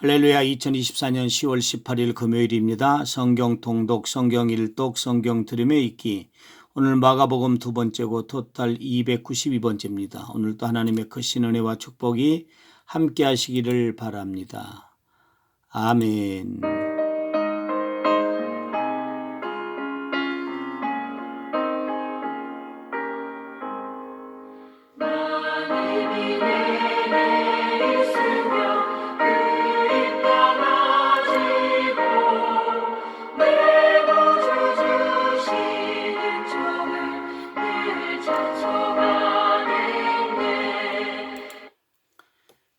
할렐루야 2024년 10월 18일 금요일입니다. 성경 통독, 성경 일독, 성경 들음에 읽기. 오늘 마가복음 두 번째 고 토탈 292번째입니다. 오늘도 하나님의 크신 은혜와 축복이 함께 하시기를 바랍니다. 아멘.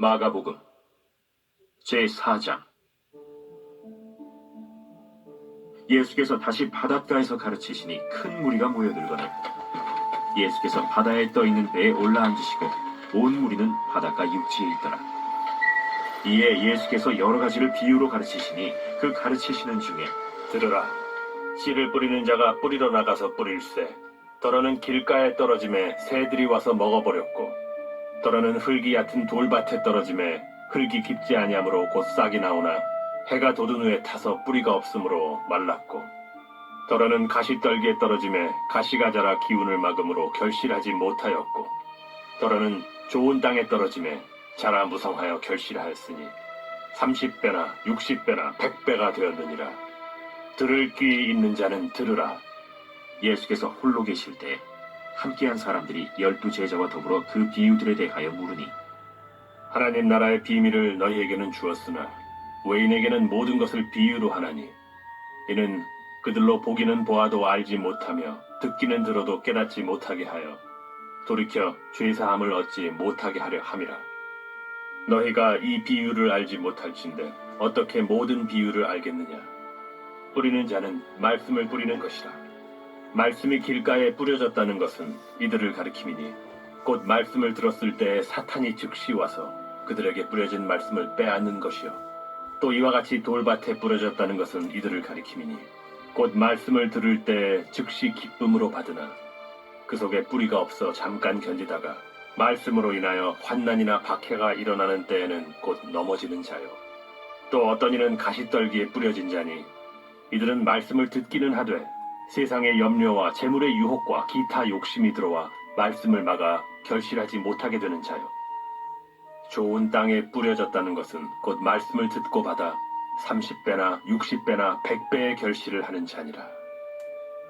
마가복음 제4장. 예수께서 다시 바닷가에서 가르치시니 큰 무리가 모여들거늘 예수께서 바다에 떠 있는 배에 올라앉으시고 온 무리는 바닷가 육지에 있더라. 이에 예수께서 여러 가지를 비유로 가르치시니 그 가르치시는 중에 들으라. 씨를 뿌리는 자가 뿌리러 나가서 뿌릴새 더러는 길가에 떨어짐에 새들이 와서 먹어버렸고 떨어는 흙이 얕은 돌밭에 떨어짐에 흙이 깊지 아니하므로 곧 싹이 나오나 해가 돋은 후에 타서 뿌리가 없으므로 말랐고 떨어는 가시떨기에 떨어짐에 가시가 자라 기운을 막음으로 결실하지 못하였고 떨어는 좋은 땅에 떨어짐에 자라 무성하여 결실하였으니 30배나 60배나 100배가 되었느니라. 들을 귀 있는 자는 들으라. 예수께서 홀로 계실 때 함께한 사람들이 열두 제자와 더불어 그 비유들에 대하여 물으니 하나님 나라의 비밀을 너희에게는 주었으나 외인에게는 모든 것을 비유로 하나니 이는 그들로 보기는 보아도 알지 못하며 듣기는 들어도 깨닫지 못하게 하여 돌이켜 죄사함을 얻지 못하게 하려 함이라. 너희가 이 비유를 알지 못할진대 어떻게 모든 비유를 알겠느냐? 뿌리는 자는 말씀을 뿌리는 것이라 말씀이 길가에 뿌려졌다는 것은 이들을 가리킴이니 곧 말씀을 들었을 때 사탄이 즉시 와서 그들에게 뿌려진 말씀을 빼앗는 것이요. 또 이와 같이 돌밭에 뿌려졌다는 것은 이들을 가리킴이니 곧 말씀을 들을 때 즉시 기쁨으로 받으나 그 속에 뿌리가 없어 잠깐 견디다가 말씀으로 인하여 환난이나 박해가 일어나는 때에는 곧 넘어지는 자요. 또 어떤 이는 가시떨기에 뿌려진 자니 이들은 말씀을 듣기는 하되 세상의 염려와 재물의 유혹과 기타 욕심이 들어와 말씀을 막아 결실하지 못하게 되는 자요. 좋은 땅에 뿌려졌다는 것은 곧 말씀을 듣고 받아 30배나 60배나 100배의 결실을 하는 자니라.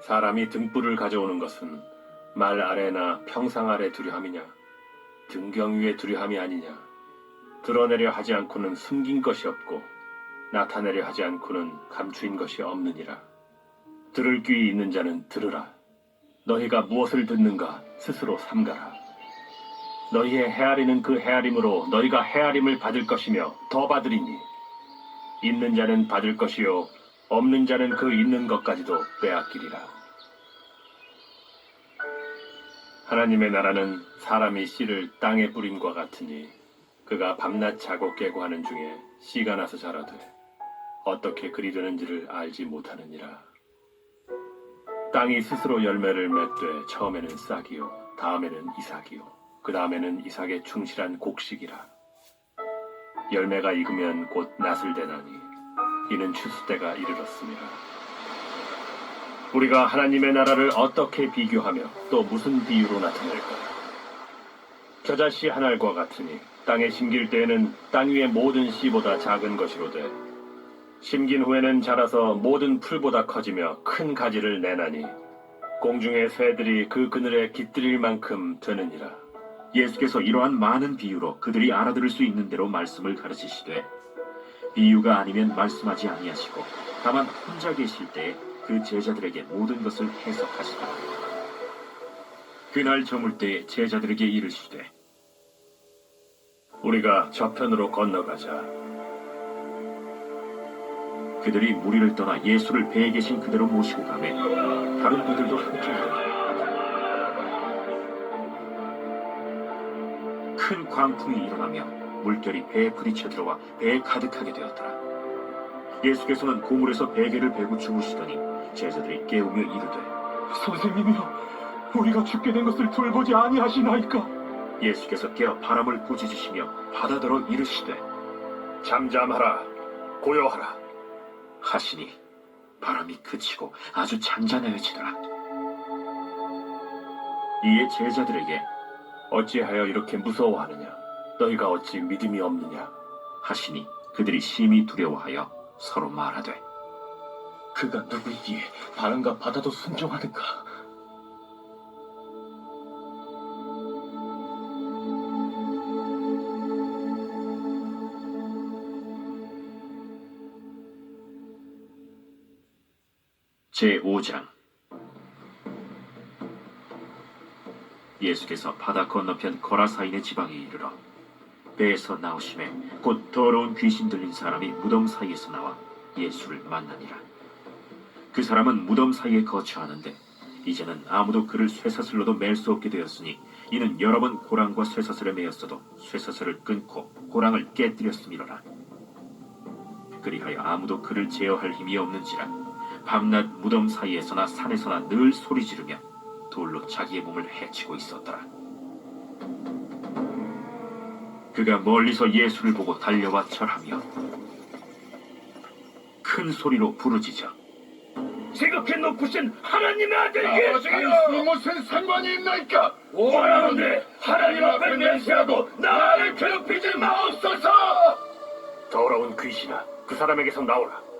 사람이 등불을 가져오는 것은 말 아래나 평상 아래 두려함이냐? 등경 위에 두려함이 아니냐? 드러내려 하지 않고는 숨긴 것이 없고 나타내려 하지 않고는 감추인 것이 없느니라. 들을 귀 있는 자는 들으라. 너희가 무엇을 듣는가 스스로 삼가라. 너희의 헤아리는 그 헤아림으로 너희가 헤아림을 받을 것이며 더 받으리니 있는 자는 받을 것이요 없는 자는 그 있는 것까지도 빼앗기리라. 하나님의 나라는 사람이 씨를 땅에 뿌린과 같으니 그가 밤낮 자고 깨고 하는 중에 씨가 나서 자라되 어떻게 그리 되는지를 알지 못하느니라. 땅이 스스로 열매를 맺되 처음에는 싹이요, 다음에는 이삭이요, 그 다음에는 이삭의 충실한 곡식이라. 열매가 익으면 곧 낫을 대나니 이는 추수 때가 이르렀습니다. 우리가 하나님의 나라를 어떻게 비교하며 또 무슨 비유로 나타낼까? 겨자씨 한 알과 같으니 땅에 심길 때에는 땅 위의 모든 씨보다 작은 것이로되 심긴 후에는 자라서 모든 풀보다 커지며 큰 가지를 내나니 공중의 새들이 그 그늘에 깃들일 만큼 되느니라. 예수께서 이러한 많은 비유로 그들이 알아들을 수 있는 대로 말씀을 가르치시되 비유가 아니면 말씀하지 아니하시고 다만 혼자 계실 때에 그 제자들에게 모든 것을 해석하시더라. 그날 저물 때에 제자들에게 이르시되 우리가 저편으로 건너가자. 그들이 무리를 떠나 예수를 배에 계신 그대로 모시고 가매 다른 그들도 함께. 큰 광풍이 일어나며 물결이 배에 부딪혀 들어와 배에 가득하게 되었더라. 예수께서는 고물에서 베개를 베고 주무시더니 제자들이 깨우며 이르되 선생님이여, 우리가 죽게 된 것을 돌보지 아니하시나이까? 예수께서 깨어 바람을 부짖으시며 바다더러 이르시되 잠잠하라, 고요하라. 하시니 바람이 그치고 아주 잔잔해지더라. 이에 제자들에게 어찌하여 이렇게 무서워하느냐? 너희가 어찌 믿음이 없느냐? 하시니 그들이 심히 두려워하여 서로 말하되 그가 누구이기에 바람과 바다도 순종하는가? 제5장 예수께서 바다 건너편 거라사인의 지방에 이르러 배에서 나오심에 곧 더러운 귀신 들린 사람이 무덤 사이에서 나와 예수를 만나니라. 그 사람은 무덤 사이에 거처하는데 이제는 아무도 그를 쇠사슬로도 맬 수 없게 되었으니 이는 여러 번 고랑과 쇠사슬에 매였어도 쇠사슬을 끊고 고랑을 깨뜨렸음이로라. 그리하여 아무도 그를 제어할 힘이 없는지라 밤낮 무덤 사이에서나 산에서나 늘 소리 지르며 돌로 자기의 몸을 해치고 있었더라. 그가 멀리서 예수를 보고 달려와 절하며 큰 소리로 부르짖어 지극히 높으신 하나님의 아들 아버지가 무슨 상관이 있나이까? 원하는데 하나님 앞에 맹세하고 나를 괴롭히지 마옵소서. 더러운 귀신아, 그 사람에게서 나오라.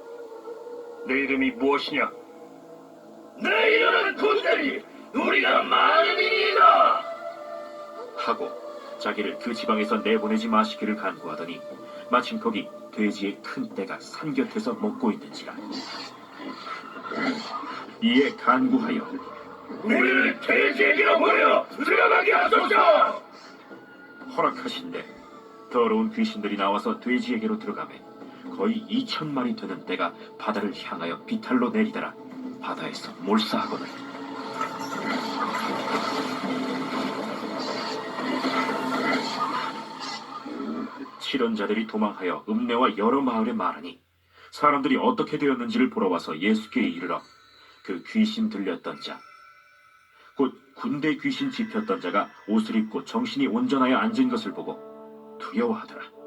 내 이름이 무엇이냐? 내 이름은 군대리. 우리가 많으니이다. 하고 자기를 그 지방에서 내보내지 마시기를 간구하더니 마침 거기 돼지의 큰 떼가 산 곁에서 먹고 있는지라 이에 간구하여 우리를 돼지에게로 보여 들어가게 하소서. 허락하신대 더러운 귀신들이 나와서 돼지에게로 들어가매 거의 2천 마리 되는 떼가 바다를 향하여 비탈로 내리더라 바다에서 몰사하거늘 실현자들이 도망하여 읍내와 여러 마을에 말하니 사람들이 어떻게 되었는지를 보러 와서 예수께 이르러 그 귀신 들렸던 자 곧 군대 귀신 집혔던 자가 옷을 입고 정신이 온전하여 앉은 것을 보고 두려워하더라.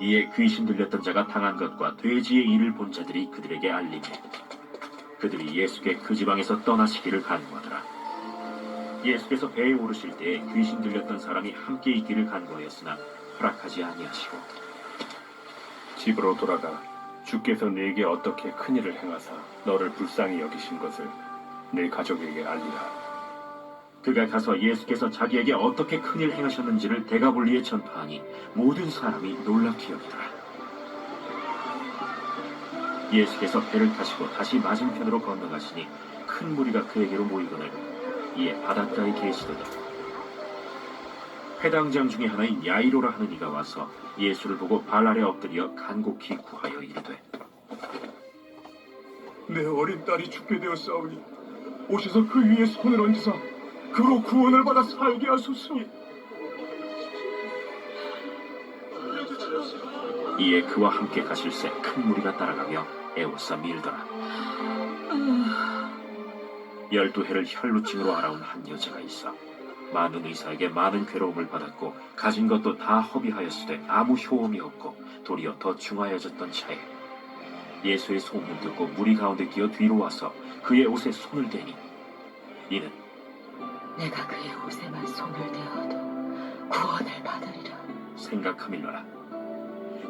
이에 귀신 들렸던 자가 당한 것과 돼지의 일을 본 자들이 그들에게 알리매 그들이 예수께 그 지방에서 떠나시기를 간구하더라. 예수께서 배에 오르실 때에 귀신 들렸던 사람이 함께 있기를 간구하였으나 허락하지 아니하시고 집으로 돌아가 주께서 네게 어떻게 큰 일을 행하사 너를 불쌍히 여기신 것을 네 가족에게 알리라. 그가 가서 예수께서 자기에게 어떻게 큰일 행하셨는지를 대가볼리에 전파하니 모든 사람이 놀랍게 여기더라. 예수께서 배를 타시고 다시 맞은편으로 건너가시니 큰 무리가 그에게로 모이거늘 이에 바닷가에 계시더니 회당장 중에 하나인 야이로라 하는 이가 와서 예수를 보고 발 아래 엎드려 간곡히 구하여 이르되 내 어린 딸이 죽게 되었사오니 오셔서 그 위에 손을 얹으사 그로 구원을 받아 살게 하소서. 이에 그와 함께 가실새 큰 무리가 따라가며 애워싸 밀더라. 열두 해를 혈루증으로 알아온 한 여자가 있어 많은 의사에게 많은 괴로움을 받았고 가진 것도 다 허비하였으되 아무 효험이 없고 도리어 더 중하여졌던 차에 예수의 소문을 듣고 무리 가운데 끼어 뒤로 와서 그의 옷에 손을 대니 이는 내가 그의 옷에만 손을 대어도 구원을 받으리라. 생각함일러라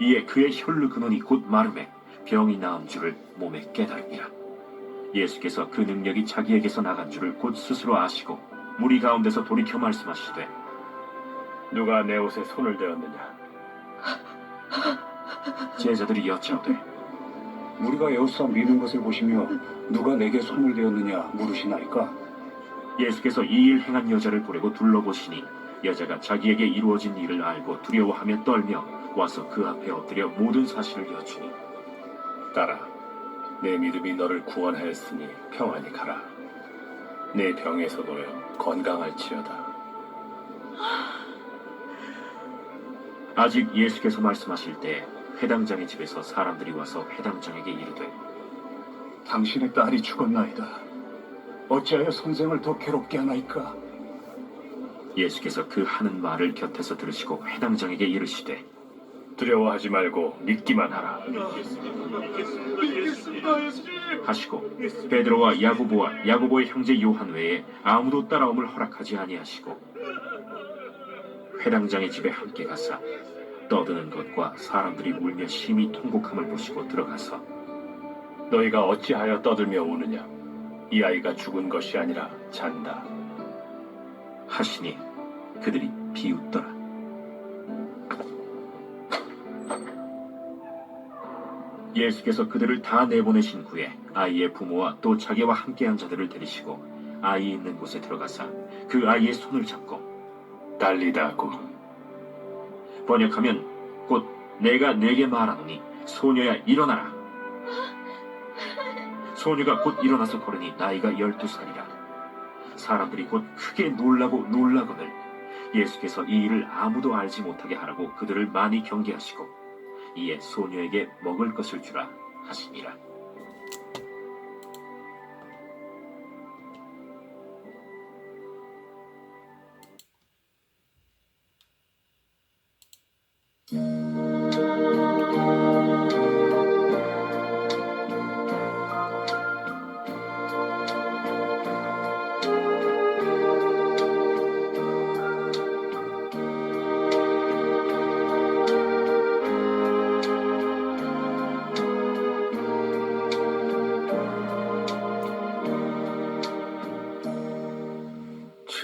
이에 그의 혈루 근원이 곧 마름에 병이 나은 줄을 몸에 깨달으니라 예수께서 그 능력이 자기에게서 나간 줄을 곧 스스로 아시고 무리 가운데서 돌이켜 말씀하시되 누가 내 옷에 손을 대었느냐? 제자들이 여짜오되 우리가 에워싸 미는 것을 보시며 누가 내게 손을 대었느냐 물으시나이까 예수께서 이 일 행한 여자를 보려고 둘러보시니 여자가 자기에게 이루어진 일을 알고 두려워하며 떨며 와서 그 앞에 엎드려 모든 사실을 여쭈니 딸아, 내 믿음이 너를 구원하였으니 평안히 가라. 내 병에서 놓여 건강할지어다. 아직 예수께서 말씀하실 때 회당장의 집에서 사람들이 와서 회당장에게 이르되 당신의 딸이 죽었나이다 어찌하여 선생을 더 괴롭게 하나이까 예수께서 그 하는 말을 곁에서 들으시고 회당장에게 이르시되 두려워하지 말고 믿기만 하라. 하시고 베드로와 야고보와 야고보의 형제 요한 외에 아무도 따라옴을 허락하지 아니하시고 회당장의 집에 함께 가사 떠드는 것과 사람들이 울며 심히 통곡함을 보시고 들어가서 너희가 어찌하여 떠들며 우느냐? 이 아이가 죽은 것이 아니라 잔다. 하시니 그들이 비웃더라. 예수께서 그들을 다 내보내신 후에 아이의 부모와 또 자기와 함께한 자들을 데리시고 아이 있는 곳에 들어가사 그 아이의 손을 잡고 달리다고. 번역하면 곧 내가 내게 말하노니 소녀야 일어나라. 소녀가 곧 일어나서 걸으니 나이가 열두 살이라. 사람들이 곧 크게 놀라고 놀라거늘 예수께서 이 일을 아무도 알지 못하게 하라고 그들을 많이 경계하시고 이에 소녀에게 먹을 것을 주라 하시니라.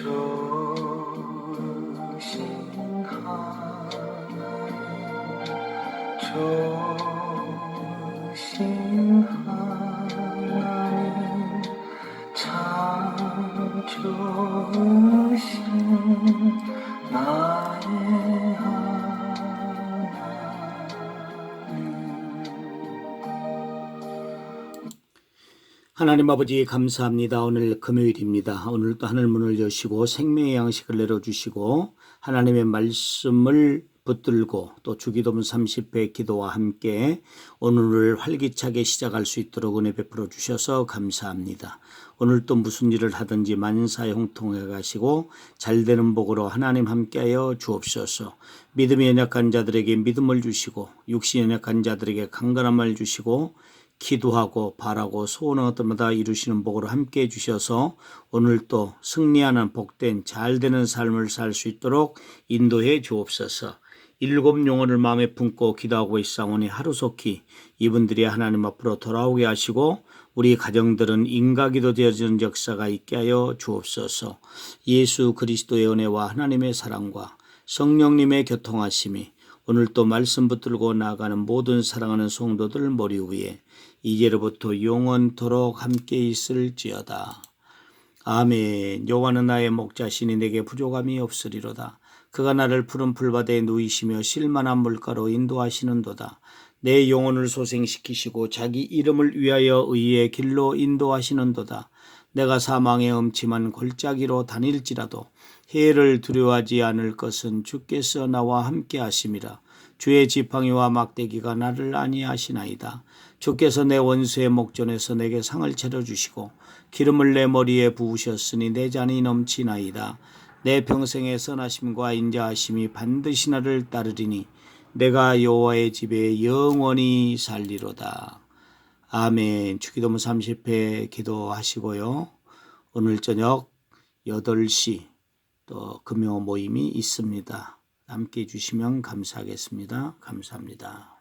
주 하나님 아버지 감사합니다. 오늘 금요일입니다. 오늘도 하늘 문을 여시고 생명의 양식을 내려주시고 하나님의 말씀을 붙들고 또 주기도문 30회 기도와 함께 오늘을 활기차게 시작할 수 있도록 은혜 베풀어 주셔서 감사합니다. 오늘 또 무슨 일을 하든지 만사 형통해 가시고 잘 되는 복으로 하나님 함께하여 주옵소서. 믿음이 연약한 자들에게 믿음을 주시고 육신 연약한 자들에게 강건함을 주시고 기도하고 바라고 소원한 것들마다 이루시는 복으로 함께 해주셔서 오늘 또 승리하는 복된 잘 되는 삶을 살 수 있도록 인도해 주옵소서. 일곱 영혼을 마음에 품고 기도하고 있사오니 하루속히 이분들이 하나님 앞으로 돌아오게 하시고 우리 가정들은 인가기도 되어지는 역사가 있게 하여 주옵소서. 예수 그리스도의 은혜와 하나님의 사랑과 성령님의 교통하심이 오늘 또 말씀 붙들고 나가는 모든 사랑하는 성도들 머리 위에 이제로부터 영원토록 함께 있을지어다. 아멘. 여호와는 나의 목자시니 내게 부족함이 없으리로다. 그가 나를 푸른 풀밭에 누이시며 실만한 물가로 인도하시는도다. 내 영혼을 소생시키시고 자기 이름을 위하여 의의 길로 인도하시는도다. 내가 사망의 음침한 골짜기로 다닐지라도 해를 두려워하지 않을 것은 주께서 나와 함께 하심이라. 주의 지팡이와 막대기가 나를 아니하시나이다. 주께서 내 원수의 목전에서 내게 상을 차려주시고 기름을 내 머리에 부으셨으니 내 잔이 넘치나이다. 내 평생의 선하심과 인자하심이 반드시 나를 따르리니 내가 여호와의 집에 영원히 살리로다. 아멘. 주기도문 30회 기도하시고요. 오늘 저녁 8시 또 금요 모임이 있습니다. 함께 해주시면 감사하겠습니다. 감사합니다.